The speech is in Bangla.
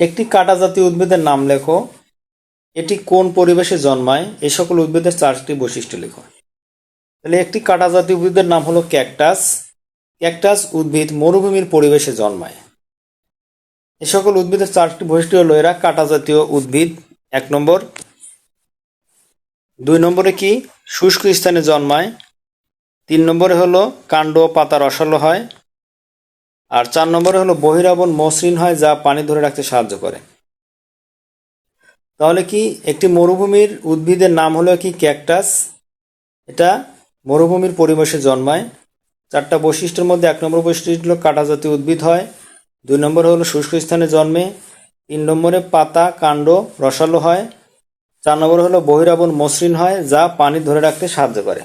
একটি কাটা জাতীয় উদ্ভিদের নাম লেখো। এটি কোন পরিবেশে জন্মায়? এ সকল উদ্ভিদের চারটি বৈশিষ্ট্য লেখো। তাহলে একটি কাটা জাতীয় উদ্ভিদের নাম হলো ক্যাকটাস। ক্যাকটাস উদ্ভিদ মরুভূমির পরিবেশে জন্মায়। এ সকল উদ্ভিদের চারটি বৈশিষ্ট্য হলো, এরা কাটা জাতীয় উদ্ভিদ, এক নম্বর। দুই নম্বরে কি? শুষ্ক স্থানে জন্মায়। তিন নম্বরে হলো, কাণ্ড পাতা রসালো হয়। আর চার নম্বরে হলো বহিরাবন মসৃণ হয় যা পানি ধরে রাখতে সাহায্য করে। তাহলে কি একটি মরুভূমির উদ্ভিদের নাম হলো কি ক্যাকটাস? এটা মরুভূমির পরিবেশে জন্মায়। চারটা বৈশিষ্ট্যের মধ্যে এক নম্বর বৈশিষ্ট্য হলো কাটা জাতীয় উদ্ভিদ হয়। দুই নম্বরে হলো শুষ্ক স্থানে জন্মে। তিন নম্বরে পাতা, কাণ্ড, রসালো হয়। চার নম্বরে হলো বহিরাবন মসৃণ হয় যা পানি ধরে রাখতে সাহায্য করে।